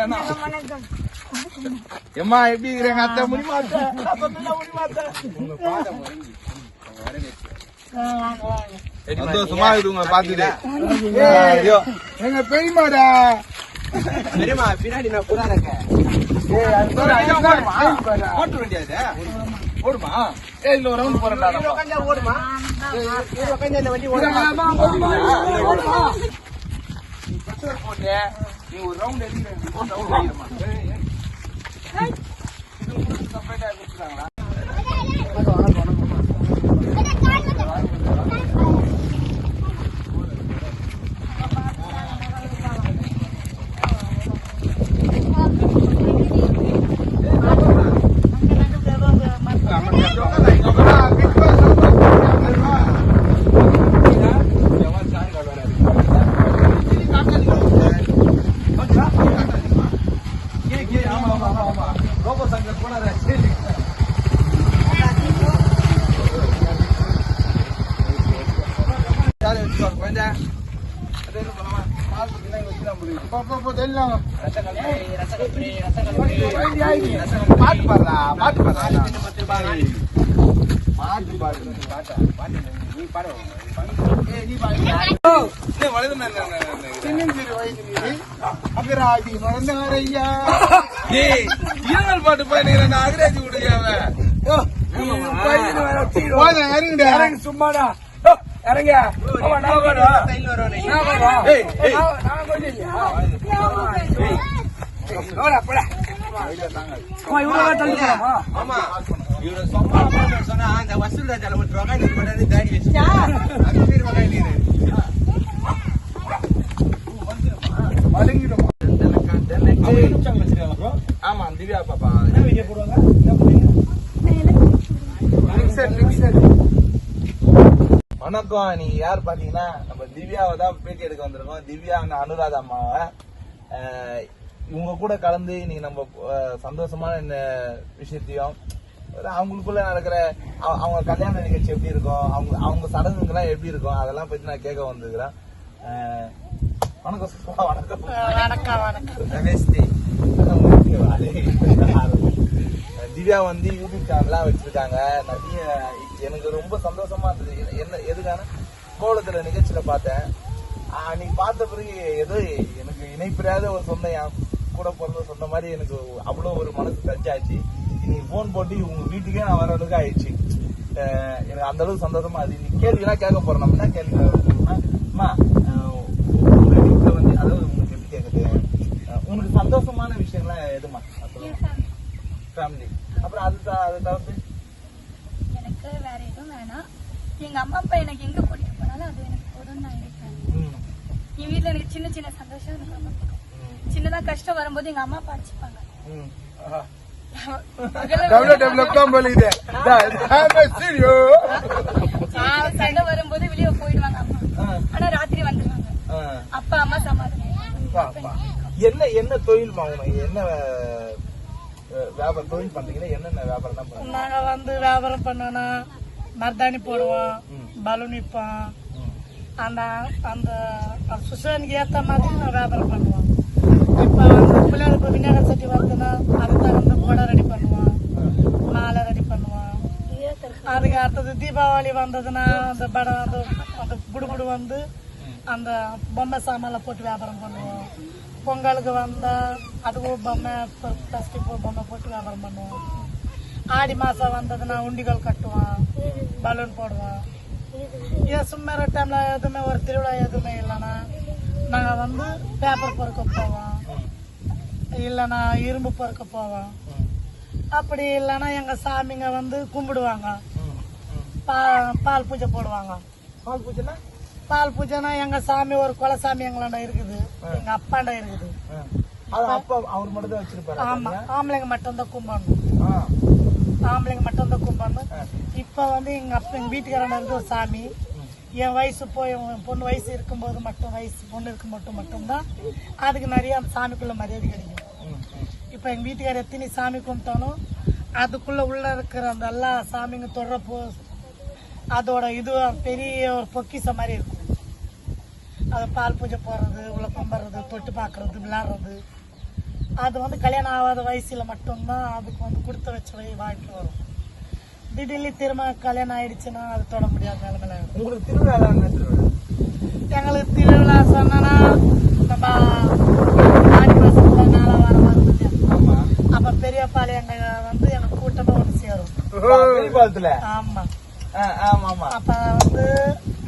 மத்தியானம் எம்மா எப்படி இருக்கிறாங்க? அத்தை முடியுமா சந்தோஷமா இருக்குங்க பாத்துட்டு எங்க பெரியமாடா பெரியம்மா பின்னாடி நான் புறா இருக்கேன் போட்டு வேண்டியது ஓடுமா ஏ இல்ல ஒரு ரவுண்ட் போறேன்டா நம்ம. உட்காந்தா ஓடுமா இது உட்காந்தா இந்த வண்டி ஓடுமா? பெட்ரோல் போட்டு. நீ ஒரு ரவுண்ட் எடுத்து ஒரு ரவுண்ட் அடிக்கிறமா இது உங்களுக்கு பாட்டு பாடுறா பாட்டு பாடுறா பாட்டு பாடு பாட்டு நீ பாடு ஏய் நீ பாடு என்ன அகராதி மறந்தாரையா? இருமல் பாட்டு பாடுறேன் அகராதி விடுங்க அவன்? இறங்குடா. இறங்கு சும்மாடா. இறங்க நான் கொஞ்சம் இல்லையா? ஏய். போடா, போடா. அம்மா, இவ்வளவு தள்ளி போலாமா? ஆமா இவரு சொன்னா சொன்னா அந்த வசூல் ராஜால ஒரு தொகை நீ பண்ணி தாடி வச்சு அது திவ்யா பாப்பா? வணக்கம். நீங்க யார் பாத்தீங்கன்னா நம்ம திவ்யாவை தான் பேட்டி எடுக்க வந்திருக்கோம். திவ்யா அந்த அனுராதா அம்மாவை. இவங்க கூட கலந்து இன்னைக்கு நம்ம சந்தோஷமான இந்த விஷயத்தையும் அவங்களுக்குள்ள நடக்கிற அவ- அவங்க கல்யாண நிகழ்ச்சி எப்படி இருக்கும் அவங்க அவங்க சடங்குங்கெல்லாம் எப்படி இருக்கும் அதெல்லாம் பத்தி நான் கேட்க வந்திருக்கிறேன். வணக்கம் வணக்கம். வணக்கம் வணக்கம். நமஸ்தே திவ்யா வந்து யூடியூப் சேனல்லாம் வச்சிருக்காங்க. நிறைய எனக்கு ரொம்ப சந்தோஷமா இருந்தது. என்ன- எதுக்கான? கோலத்துல நிகழ்ச்சியில பார்த்தேன். அன்னைக்கு பார்த்த பிறகு ஏதோ எனக்கு இணைப்பிடாத ஒரு சொந்தம் என் கூட பிறந்த சொந்த மாதிரி எனக்கு அவ்வளோ ஒரு மனசு டச் ஆச்சு இன்னைக்கு ஃபோன் போட்டு உங்க வீட்டுக்கே நான் வர அளவுக்கு ஆயிடுச்சு. எனக்கு அந்த அளவுக்கு சந்தோஷமா அது இன்னைக்கு கேள்விலாம் கேட்க போறோம் நம்ம என்ன கேள்வி கேட்க போறோம்னா, அம்மா அஹ் உங்க வீட்டுல வந்து அதாவது உங்களுக்கு எப்படி கேக்குது அஹ் உங்களுக்கு சந்தோஷமான எதுமா ஃபேமிலி அப்புறம் அது அதை தவிர்த்து எனக்கு வேற எதுவும் வேணாம். எங்க அம்மா அப்பா எனக்கு எங்க கூட்டிட்டு போனாலும் அது எனக்கு போதும் நான் இருப்பேன் ம், என் வீட்ல எனக்கு சின்ன சின்ன சந்தோஷம் எனக்கு ரொம்ப பிடிக்கும். சின்னதா கஷ்டம் வரும்போது எங்க அம்மா அப்பா அடிச்சுப்பாங்க. சண்டை வரும்போது வெளியே போயிடுவாங்க அம்மா. ஆனா ராத்திரி வந்துருவாங்க அப்பா அம்மா சமாதானம். என்ன என்ன தொழில் வாங்கணும்? என்ன வியாபாரம் தொழில் பண்றீங்கன்னா என்னென்ன வியாபாரம் தான் பண்ணுறீங்க நாங்க வந்து வியாபாரம் பண்ணோம்னா மருதாணி போடுவோம் பலூன் விற்போம். அந்த அந்த சுசனுக்கு ஏத்த மாதிரி நான் வியாபாரம் பண்ணுவோம். இப்ப வந்து பிள்ளைகளுக்கு விநாயகர் சட்டி வருதுன்னா அதுக்கு தகுந்த புடவை ரெடி பண்ணுவோம். மாலை ரெடி பண்ணுவோம். அதுக்கு அடுத்தது தீபாவளி வந்ததுன்னா அந்த படம் அந்த அந்த புடுபுடு வந்து அந்த பொம்மை சாமான்ல போட்டு வியாபாரம் பண்ணுவோம். பொங்கலுக்கு வந்தா அதுவும் பொம்மை பிளாஸ்டிக் பொம்மை போட்டு வியாபாரம் பண்ணுவோம். ஆடி மாசம் வந்ததுன்னா உண்டிகள் கட்டுவோம் பலூன் போடுவோம். ஏன் சும்மா டைம்ல எதுவுமே ஒரு திருவிழா எதுவுமே இல்லைன்னா நாங்க வந்து பேப்பர் பொறுக்க போவோம். இல்லைன்னா இரும்பு பொறுக்க போவோம். அப்படி இல்லைன்னா எங்க சாமிங்க வந்து கும்பிடுவாங்க. பா- பால் பூஜை போடுவாங்க. பால் பூஜைனா பால் பூஜைனா எங்க சாமி ஒரு குலசாமி எங்களாண்ட இருக்குது. எங்க அப்பாண்ட இருக்குது. அது அப்பா அவர் மட்டும் தான் வச்சிருப்பாரு ஆமா ஆம்பளைங்க மட்டும் தான் கும்பிடணும். ஆம்பளைங்க மட்டும் தான் கும்பிடணும் இப்ப வந்து எங்க அப்பா எங்க வீட்டுக்காரன இருந்து ஒரு சாமி. என் வயசு போய் பொண்ணு வயசு இருக்கும்போது மட்டும் வயசு பொண்ணு இருக்கும் மட்டும் மட்டும்தான் அதுக்கு நிறைய அந்த சாமிக்குள்ள மரியாதை கிடைக்கும். இப்ப எங்க வீட்டுக்காரர் எத்தனை சாமி கும்பிட்டாலும் அதுக்குள்ள உள்ள இருக்கிற அந்த எல்லா சாமிங்க தொடரப்போ அதோட இது பெரிய ஒரு பொக்கிஷம் மாதிரி இருக்கும். அது பால் பூஜை போடுறது உள்ள கும்பிட்றது தொட்டு பார்க்கறது விளையாடுறது. அது வந்து கல்யாணம் ஆகாத வயசுல மட்டும்தான் அதுக்கு வந்து கொடுத்து வச்ச வாழ்க்கை வரும். திடீர்னு திரும்ப கல்யாணம் ஆயிடுச்சுன்னா அது தொட முடியாத நிலைமையில. உங்களுக்கு திருவிழா எங்களுக்கு திருவிழா சொன்னா நம்ம ஆடி மாசத்துல நாலா வாரம் வருது அப்ப பெரியப்பாளையங்க வந்து எனக்கு கூட்டமா ஒண்ணு சேரும். ஆமா. ஆமா ஆமா. அப்ப வந்து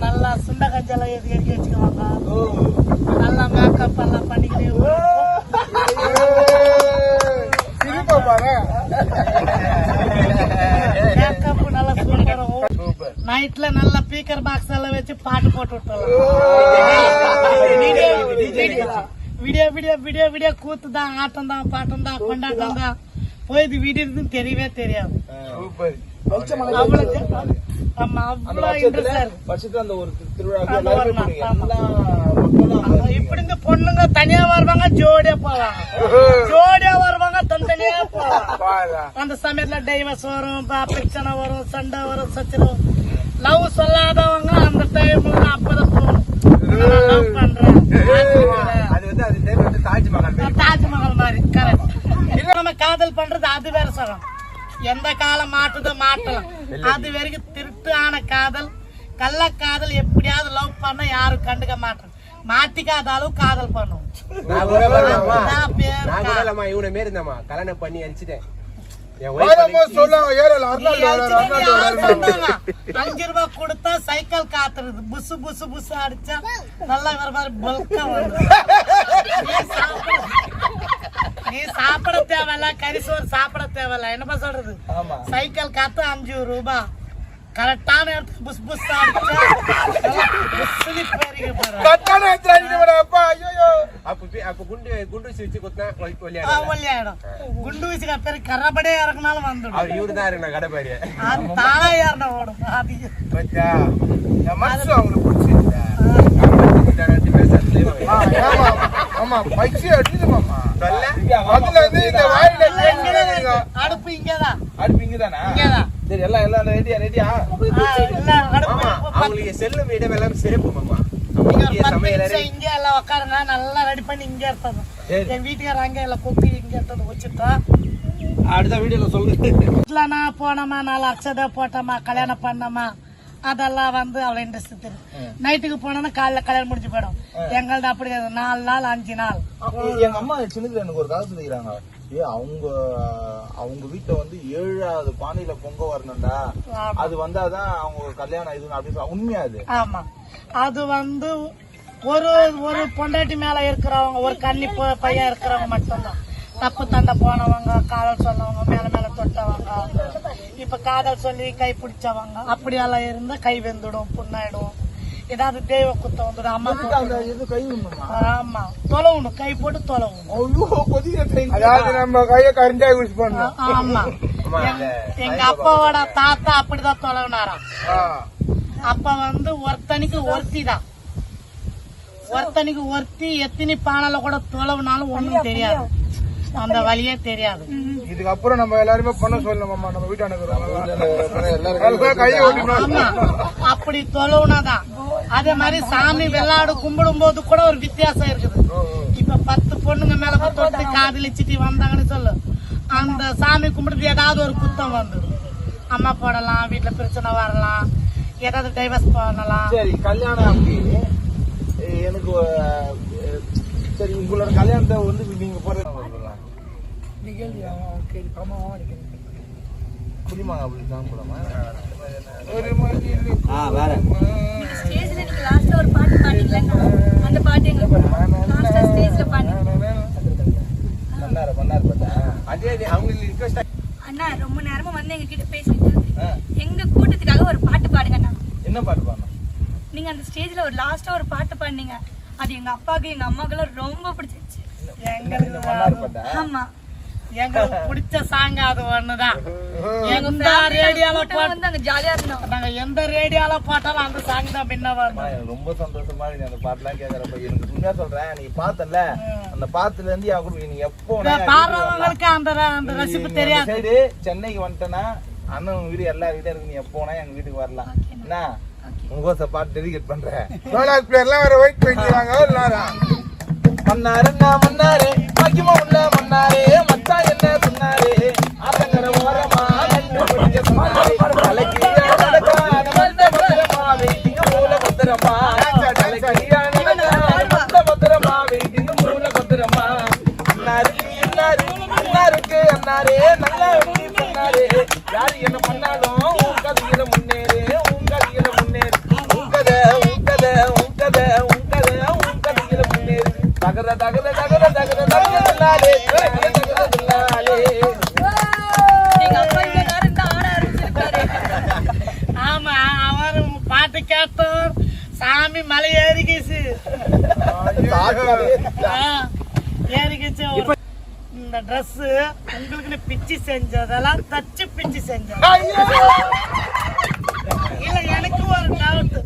நல்லா சுண்ட கஞ்செல்லாம் எதுக்கு எடுக்க வச்சுக்குவாங்க நல்லா மேக்கப் எல்லாம் பண்ணிக்கிட்டு மேக்கப் நல்லா சூப்பர். நைட்ல நல்ல ஸ்பீக்கர் பாக்ஸ் எல்லாம் வச்சு பாட்டு போட்டு விட்டுறலாம். வீடியோ வீடியோ வீடியோ வீடியோ கூத்து தான் ஆட்டம் தான் பாட்டம் தான் கொண்டாட்டம் தான் போய் விடிறதுன்னு தெரியவே தெரியாது. சூப்பர். அவ்வளவு அந்த வருஷத்துல அந்த ஒரு திருவிழாக்கு அந்த எல்லாருமே. எல்லா மக்களும் இப்படி இந்த பொண்ணுங்க தனியா வருவாங்க ஜோடியா போவாங்க ஜோடியா வருவாங்க தனித்தனியா போவாங்க. அந்த சமயத்துல டைவர்ஸ் வரும் பிரச்சனை வரும் சண்டை வரும் சச்சரவு. லவ் சொல்லாதவங்க அந்த டைம்ல அப்பதான் நான் love பண்றேன். அது வந்து அது வந்து தாஜ்மஹால். தாஜ்மஹால் மாதிரி கரெக்ட் நம்ம காதல் பண்றது அது வேற சொல்லலாம் எந்த காலம் மாட்டுதோ மாட்டலாம் அது வரைக்கும் திருட்டு ஆன காதல் கள்ள காதல் எப்படியாவது லவ் பண்ண யாரும் கண்டுக்க மாட்டோம் மாட்டிக்காத அளவு காதல் பண்ணுவோம். இவனை மாரி இருந்தேம்மா. கல்யாணம் பண்ணி அனுப்பிச்சிட்டேன். என் wife வாயில வந்து- சொல்லுவாங்க ஏறல நீ அர்னால்டு வராரு, அடிச்சுட்டு அர்னால்டு யார் வராரு. சொன்னாங்க? அஞ்சு ரூபாய் கொடுத்தா சைக்கிள் காத்துறது. புசு புசு புசு அடிச்சா நல்லா வர மாதிரி பல்கா வருது நீ சாப்பிட தேவையில்ல கரிசோறு சாப்பிட தேவையில்ல. என்னப்பா சொல்றது? சைக்கிள் காத்து அஞ்சு ரூபாய் கரெக்டான இடத்துக்கு புஸ் புஸ் அடிச்சா நல்லா புஸ்ஸுன்னு பெருகி போறாரு. கட்டான எடுத்துட்டு அடிக்க வேணாம், அப்பா, ஐயையோ. அப்ப பி- அப்ப குண்டு குண்டு குத்தினா ஒல்லியாயிடும். ஒல்லியாயிடும் குண்டு வீசுக பேரு கரபடியே இறக்குனாலும் வந்துடும். அவர் அது தானா ஓடும் அது மனசு அவங்களுக்கு ஆமா. அதுல இந்த வாயில. இருக்கு. அடுப்பு இங்கதான். அடுப்பு இங்கதானா? இங்கதான். சரி எல்லாம் எல்லாம் ரெடியா ரெடியா ஆமா அவங்களுக்கு செல்லும் இடம் எல்லாம் சிறப்பு மாமா. இங்க எல்லாம் உட்காருங்க நல்லா ரெடி பண்ணி இங்க சரி. என் வீட்டுக்கார அங்க எல்லாம் கொப்பி இங்க எடுத்தது வச்சுட்டா. அடுத்த வீடியோல சொல்லு. வீட்டுலனா போனோமா நாலு அக்ஷதை போட்டோமா கல்யாணம் பண்ணோமா? அதெல்லாம் வந்து அவ்வளவு இன்ட்ரெஸ்ட் தெரியும் நைட்டுக்கு போனோம்னா காலைல கல்யாணம் முடிஞ்சு போயிடும். எங்கள்ட்ட அப்படி. நாலு நாள் அஞ்சு நாள். எங்க அம்மா சின்னதுல எனக்கு ஒரு கதை சொல்லிக்கிறாங்க. ஏ அவங்க அவங்க வீட்டுல வந்து ஏழாவது பானையில பொங்க வரணும்டா. அது வந்தாதான் அவங்க கல்யாணம் இது அப்படின்னு சொல்லி- உண்மையா அது? ஆமா. அது வந்து ஒரு ஒரு பொண்டாட்டி மேல இருக்கிறவங்க ஒரு கன்னி பையன் இருக்கிறவங்க மட்டும்தான். தப்பு தண்டை போனவங்க காதல் சொன்னவங்க மேல மேல தொட்டவங்க இப்ப காதல் சொல்லி கை பிடிச்சவங்க அப்படியெல்லாம் இருந்தா கை வெந்துடும் புண்ணாயிடும். ஏதாவது தெய்வ குத்தம் வந்துடும் அம்மா ஆமா. தொலைவணும் கை போட்டு தொலைவணும். அதாவது நம்ம கைய கரிஞ்சா யூஸ் பண்ணோம் ஆமா. எங்க- எங்க அப்பாவோட தாத்தா அப்படிதான் தொலைவினாராம். அப்ப வந்து ஒருத்தனுக்கு ஒருத்தி தான். ஒருத்தனுக்கு ஒருத்தி எத்தனை பானைல கூட தொலைவுனாலும் ஒண்ணும் தெரியாது. அந்த வழியே தெரியாது. இதுக்கப்புறம் நம்ம எல்லாருமே பண்ண சொல்லணுமாமா நம்ம வீட்டானுக்கு அப்படி தொலைவுனாதான் அதே மாதிரி சாமி வெள்ளாடு கும்பிடும் போது கூட ஒரு வித்தியாசம் இருக்குது. இப்ப பத்து பொண்ணுங்க மேல தொட்டு காதலிச்சிட்டு வந்தாங்கன்னு சொல்லு. அந்த சாமி கும்பிடுறது ஏதாவது ஒரு குத்தம் வந்துடும் அம்மா போடலாம் வீட்டுல பிரச்சனை வரலாம் ஏதாவது டைவர்ஸ் பண்ணலாம். சரி கல்யாணம் எனக்கு சரி உங்களோட கல்யாணத்தை வந்து நீங்க போறது அண்ணா ரொம்ப நேரமா வந்து எங்க கிட்ட பேசிட்டு எங்க கூட்டத்துக்காக ஒரு பாட்டு பாடுங்க அண்ணா. என்ன பாட்டு பாடணும் நீங்க அந்த ஸ்டேஜ்ல ஒரு லாஸ்டா ஒரு பாட்டு பாடுனீங்க. அது எங்க அப்பாவுக்கு எங்க அம்மாக்கெல்லாம் ரொம்ப பிடிச்சிருச்சு ஆமா. எங்களுக்கு பிடிச்ச சாங் அது ஒண்ணுதான். எந்த ரேடியோல போட்டு ஜாலியா இருந்தோம். நாங்க எந்த ரேடியோல போட்டாலும் அந்த சாங் தான் பின்ன அம்மா, வரும் ரொம்ப சந்தோஷமா இருக்கு. அந்த பாட்டுலாம் கேக்குறப்ப எனக்கு உண்மையா சொல்றேன். நீ பார்த்தல அந்த பாட்டுல இருந்து கூட நீ எப்போ. பாடுறவங்களுக்கு அந்த அந்த ரசிப்பு தெரியாது. சைடு சென்னைக்கு வந்துட்டேன்னா அண்ணன் உங்க வீடு எல்லா வீடும் இருக்கு. நீ எப்போ வேணா எங்க வீட்டுக்கு வரலாம். என்ன? உங்க பாட்டு டெடிகேட் பண்றேன். வேற வெயிட் பண்ணிக்கிறாங்க நேரம் சாமி மலை ஏறிக்கிச்சு. ஆ, ஏறிக்கிச்சு இந்த Dress. உங்களுக்கு பிச்சு செஞ்சதெல்லாம் தச்சு பிச்சு செஞ்சது இல்ல எனக்கு ஒரு டவுட்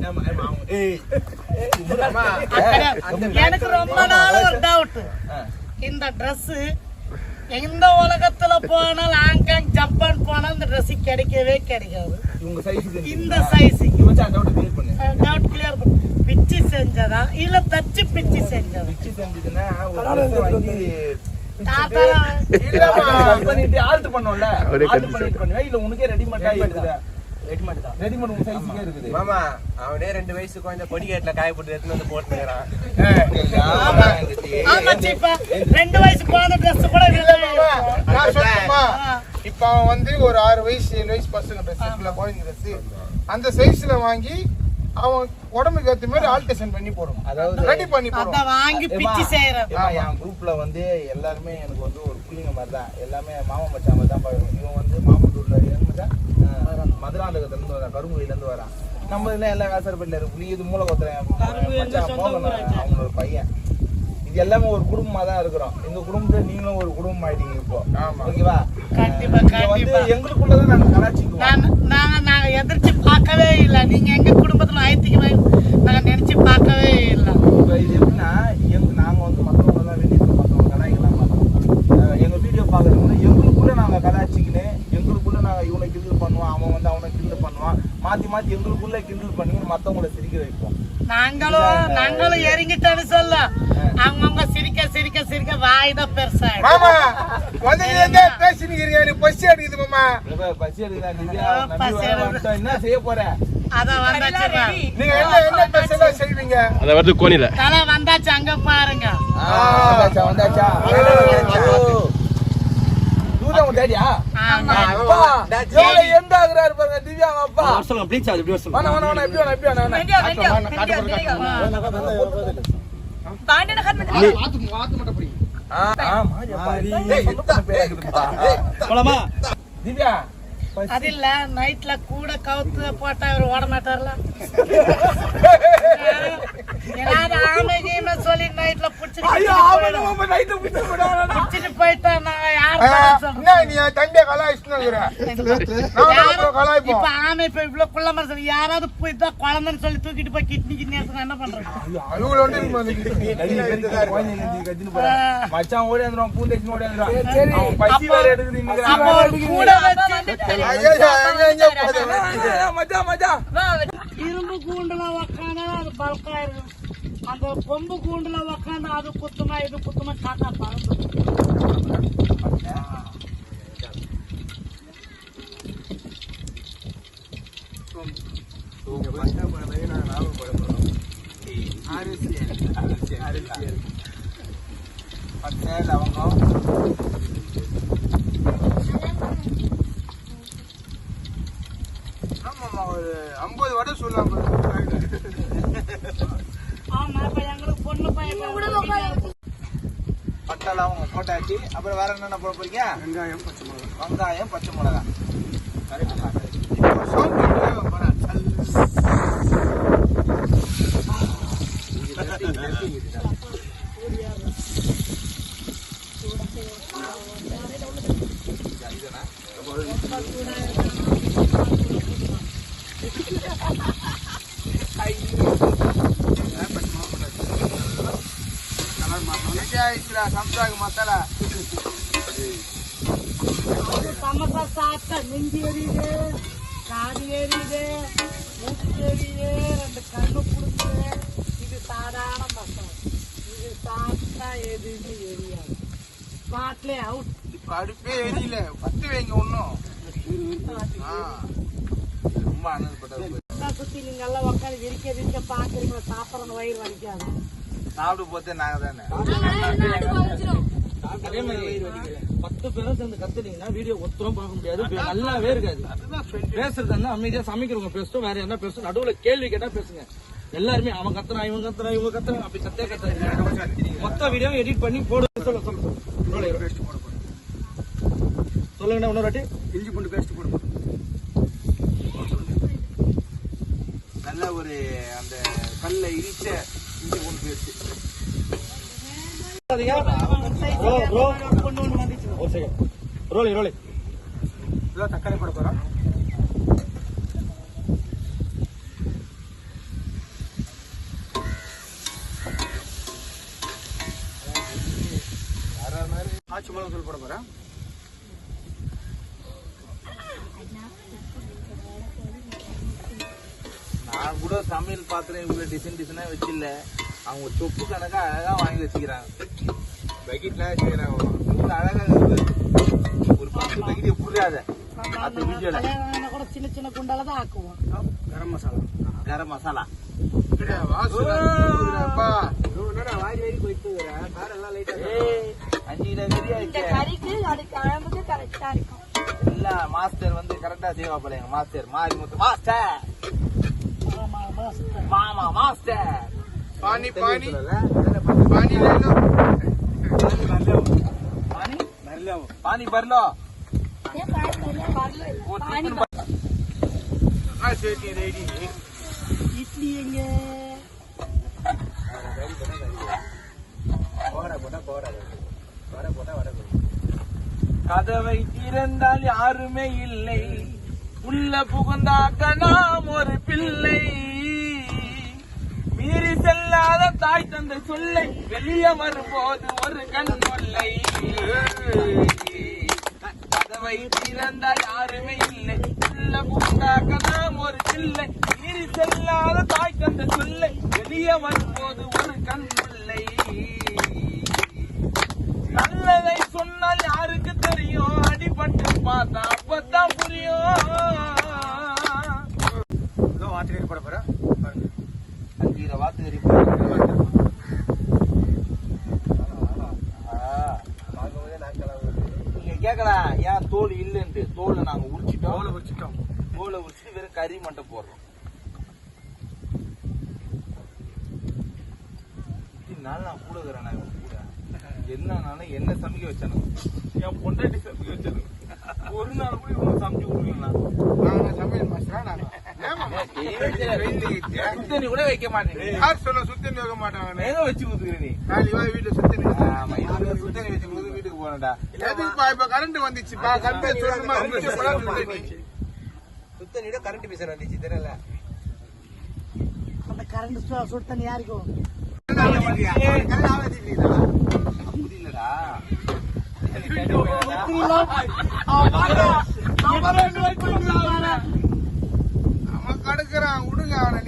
எனக்கு ரொம்ப நாள் ஒரு டவுட் இந்த Dress எந்த உலகத்துல போனாலும் ஹாங்காங் ஜப்பான் போனால் இந்த Dress கிடைக்கவே கிடைக்காது. இந்த சைஸுக்கு மச்சான் டவுட் கிளியர் பண்ணு டவுட் கிளியர் பிச்சு செஞ்சதா இல்ல தச்சு பிச்சு செஞ்சதா பிச்சு செஞ்சதுன்னா பண்ணிட்டு alter பண்ணோம்ல alter பண்ணிட்டு பண்ணுவா இல்ல உனக்கே ரெடிமேடா இருக்குதா ரெடிமேட் தான் ரெடிமேட் உங்க சைஸுக்கே இருக்குது மாமா அவனே ரெண்டு வயசு குழந்தை கொடிகேட்ல காய போட்டு எடுத்துன்னு வந்து போட்டுக்கிறான் ரெண்டு வயசு குழந்தை ட்ரெஸ் கூட. இப்ப அவன் வந்து ஒரு ஆறு வயசு ஏழு வயசு பசங்க ட்ரெஸ் குழந்தை ட்ரெஸ் அந்த சைஸ்ல வாங்கி அவன் உடம்புக்கு ஏத்த மாதிரி ஆல்டேஷன் பண்ணி போடும். அதாவது ரெடி பண்ணி அத வாங்கி பிச்சு செய்யறேன். ஏம்மா, என் குரூப்ல வந்து எல்லாருமே எனக்கு வந்து ஒரு பிள்ளைங்க மாதிரி தான் எல்லாமே மாமா மச்சான் மாதிரி தான் பழகும் இவன் வந்து மாமட்டூர்ல மச்சான் மதுராந்தகத்துல இருந்து வரான் கரும்புயில இருந்து வரான். நம்ம இதுல எல்லாம் காசர்பேட்டில இருக்கு புள்ளி இது மூல கொத்துறேன் அவனோட பையன். இது எல்லாமே ஒரு குடும்பமா தான் இருக்கிறோம். எங்க குடும்பத்துல நீங்களும் ஒரு குடும்பம் ஆயிட்டீங்க இப்போ ஓகேவா? கண்டிப்பா இங்க வந்து கண்டிப்பா. எங்களுக்குள்ளதான் நாங்க கலாச்சிக்குவோம். நான் நாங்க நாங்க எதிர்த்து பார்க்கவே இல்லை. நீங்க எங்க குடும்பத்துல ஐத்திக்கு நாங்க நினைச்சு பார்க்கவே இல்லை. இப்ப இது எப்படின்னா எங்க நாங்க வந்து மத்தவங்க எல்லாம் வெளியே கலாய்க்கலாம் எங்க வீடியோ பாக்குறவங்க எங்களுக்குள்ள நாங்க கலாய்ச்சிக்கின்னு எங்களுக்குள்ள நாங்க இவனை கிண்டல் பண்ணுவான் அவன் வந்து அவனை கிண்டல் பண்ணுவான். மாத்தி மாத்தி எங்களுக்குள்ள கிண்டல் பண்ணி மத்தவங்கள சிரிக்க வைப்போம். நாங்களும் நாங்களும் இறங்கிட்டோன்னு சொல்ல. அவங்கவுங்க சிரிக்க சிரிக்க சிரிக்க வாய் தான் பெருசாயிடும் மாமா வந்ததுல பேசினுக்கிறீங்க எனக்கு பசி அடிக்குது மாமா. பசி எடுக்குதா? பசி எடுக்குது. என்ன செய்ய போற? அதான் வந்தாச்சுமா நீங்க என்ன என்ன பேசலாம் செய்வீங்க? அதை வருது கோணில. தலை வந்தாச்சு அங்க பாருங்க. வந்தாச்சா டேடியா ஆமா. அப்பா எவ்வளவு எந்த ஆகுறாரு பாருங்க திவ்யா அவங்க அப்பா. சொல்லுங்க ப்ளீஸ் அது இப்படி வேணா வேணா வேணா எப்படி வேணா எப்படி வேணா வெண்டியா, வெண்டியா, வெண்டியா. பாண்டியன கட் பண்ணி ஆ, மாறி அப்பா. போலாமா திவ்யா அது இல்ல நைட்ல கூட கவுத்து போட்டா இவர் ஓட மாட்டார்ல? ஏதாவது ஆமை கீமை சொல்லி நைட்ல அவன் புடிச்சிட்டு என்ன நீ தம்பியை கலாய்ச்சுன்னு ஆமை இப்ப இவ்வளவு குள்ள மனசு யாராவது போய் தான் குழந்தைன்னு சொல்லி தூக்கிட்டு போய் கிட்னி கிட்னி என்ன பண்றது. மச்சான் ஓடி. அவன் பசி வேற எடுக்குது? ஆ, மச்சான், மச்சான். இரும்பு கூண்டுல உக்காந்தா அது பல்கா இருக்கும். அந்த கொம்பு கூண்டுல உக்காந்து அது குத்துமா இது குத்துமா காக்கா பறந்து பச்சை, லவங்கம். ஆமாம்மா, ஒரு 50 வடை சொல்லலாம் ஆமா இப்ப எங்களுக்கு பொண்ணு பையன் பட்டை, போட்டாச்சு அப்புறம் வேற என்னென்ன போட போறீங்க? வெங்காயம் பச்சை மிளகாய் வெங்காயம் பச்சை மிளகா. சம்சாக மசாலா சமசா சாப்பிட்டா நெஞ்சு எரியுது காது எரியுது மூக்கு எரியுது ரெண்டு கண்ணு புடுங்குது. இது சாதாரண மசாலா இது சாப்பிட்டா எதுவுமே எரியாது. ஸ்பாட்லயே அவுட் இப்ப அடுப்பே எரியல. பத்து வைங்க. ரொம்ப அனல்பட்டது சுத்தி நீங்க எல்லாம் உட்காந்து விரிக்க விரிக்க பாக்குறீங்க வயிறு வலிக்காது. சாப்பிட்டு போத்தே நாங்க தானே அதே மாதிரி பத்து பேரும் சேர்ந்து கத்துனீங்கன்னா வீடியோ ஒத்தரும் பார்க்க முடியாது. நல்லாவே இருக்காது பேசுறது வந்து அமைதியா சமைக்கிறவங்க பேசட்டும் வேற என்ன பேசட்டும் நடுவுல கேள்வி கேட்டா பேசுங்க. எல்லாருமே அவன் கத்துறான் இவன் கத்துறான் இவங்க கத்துறான் அப்படி கத்தே கத்தாங்க மொத்த வீடியோ எடிட் பண்ணி போடு சொல்ல சொல்ல சொல்ல. சொல்லுங்கண்ணா இன்னொரு வாட்டி. இஞ்சி பூண்டு பேஸ்ட் போடுவோம் நல்ல ஒரு அந்த கல்ல இடிச்ச இஞ்சி பூண்டு பேஸ்ட் ப்ரோ ப்ரோ ஒரு செகண்ட் ரோலி ரோலி இதோ தக்காளி போட போறோம். ஆச்சு மிளகு போட போறேன் நான் கூட சமையல் பாத்திரம் இவ்வளவு டிசைன் டிசைனா வச்சில்ல. அவங்க சொப்பு கணக்கா அழகா வாங்கி வச்சுக்கிறாங்க. பக்கெட்லாம் செய்யறாங்க இவ்வளவு அழகா இருக்குது ஒரு பத்து பக்கெட் எப்படியாத அந்த வீடியோல கூட சின்ன சின்ன குண்டால தான் ஆக்குவோம். கரம் மசாலா. கரம் மசாலா. இல்ல மாஸ்டர் வந்து கரெக்டா செய்வா போல எங்க மாஸ்டர் மாஸ்டர் ஆமா, ஆமா, சுத்தம். மாமா மாஸ்டர் பானி பானி பானி ரெடி இட்லி எங்க கதவை திறந்தால் யாருமே இல்லை உள்ள புகுந்தாக்க நாம் ஒரு பிள்ளை மீறி செல்லாத தாய் தந்தை சொல்லை வெளியே வரும்போது ஒரு கண் கொள்ளை கதவை திறந்தால் யாருமே இல்லை. உள்ள புகுந்தாக்க நாம் ஒரு பிள்ளை மீறி செல்லாத தாய் கந்த சொல்லை. வெளியே வரும்போது ஒரு கண் கொள்ளை நல்லதை சொன்னால் யாருக்கு தெரியும்? அடிபட்டு பார்த்தா அப்பதான் புரியும் இதோ வாத்திரி போட போறேன் அஞ்சீர வாத்து நீங்க கேக்கலாம் ஏன் தோல் இல்லைன்ட்டு தோலை நாங்க உரிச்சிட்டோம் தோலை உரிச்சிட்டோம். தோலை உரிச்சிட்டு வெறும் கறி மட்டும் போடுறோம் இத்தனை நாள் நான் கூட இருக்கிறேன் நான் இவன் கூட என்னன்னாலும் என்ன சமைக்க வச்சானு என் பொண்டாட்டி சமைக்க வச்சானு ஒரு நாள் கூட இவங்க சமைச்சு கொடுக்கலண்ணா நாங்க சமையல் மாஸ்டரா நாங்க ஏமா சுத்தண்ணி கூட வைக்க மாட்டேன். யார் சொல்ல சுத்தம் வைக்க மாட்டாங்க எங்க வச்சு கொடுத்துக்கிற நீ. நாளைக்கு வா வீட்டுல சுத்தம் ஆமா, இதுல சுத்தண்ணி வச்சு கொடுத்து வீட்டுக்கு போனடா எதுக்குப்பா இப்ப கரண்ட் வந்துச்சுப்பா கரண்ட் சொல்லணுமா சுத்தனிட கரண்ட் பீசர் வந்துச்சு தெரியல. அந்த கரண்ட் தண்ணி யாருக்கும் புரியலடா. அவன் கடுக்குறான் விடுங்க அவனை.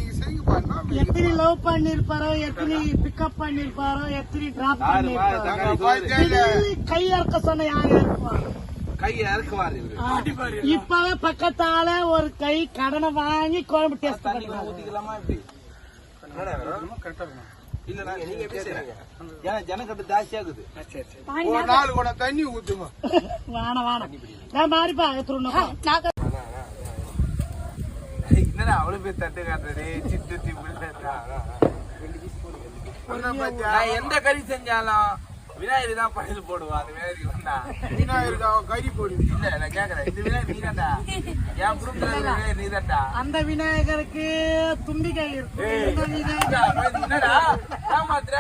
எத்தனை லவ் பண்ணிருப்பாரோ எத்தனை பிக்கப் பண்ணிருப்பாரோ எத்தனை டிராப் பண்ணிருப்பாரோ. கை இறக்க சொன்ன யார் இருப்பா கையை இறக்குவாரு. இப்பவே பக்கத்தால ஒரு கை கடனை வாங்கி குழம்பு டேஸ்ட் தண்ணி பண்ணுவாங்க ஊத்திக்கலாமா இப்படி கரெக்டா இருக்கணும் இல்ல நீங்க எப்படி செய்றீங்க? ஏன்னா ஜனக்கட்டு ஜாஸ்தியாகுது பானி ஒரு நாலு குடம் தண்ணி ஊத்துங்க. வாண வாண. நான் மாறிப்பா எடுத்துருணும் அவ்வளவு பேர் தட்டு காட்டுறது சித்து நான் எந்த கறி செஞ்சாலும் விநாயகர் தான் படையல் போடுவா அந்த விநாயகருக்கு வந்தா விநாயகருக்கு அவன் கறி போடுவி இல்ல நான் கேக்குறேன். இந்த விநாயகர் நீதான்டா. என் குடும்பத்துல விநாயகர் நீதான்டா. அந்த விநாயகருக்கு தும்பிக்கை விநாயகர் என்னடா, ஏமாத்துற?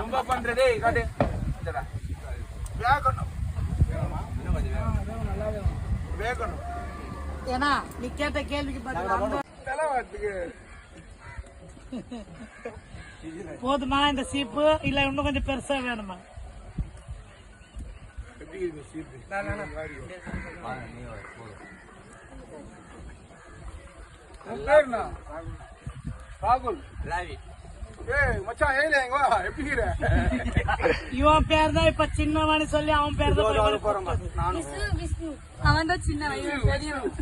ரொம்ப பண்ற டேய் காட்டு. வேகணும். வேகணும்? ஏன்னா நீ கேட்ட கேள்விக்கு பதில் போதுமா இந்த சீப்பு? இல்ல இன்னும் கொஞ்சம் பெருசா வேணுமா? ராகுல். ராவி. ஏய் மச்சான் ஏய்ல எங்க வா. எப்படி இருக்கிற இவன் பேர் தான் இப்ப சின்னவனு சொல்லி அவன் பேர் தான் அவன் தான் சின்ன வயசு பெரியவன்.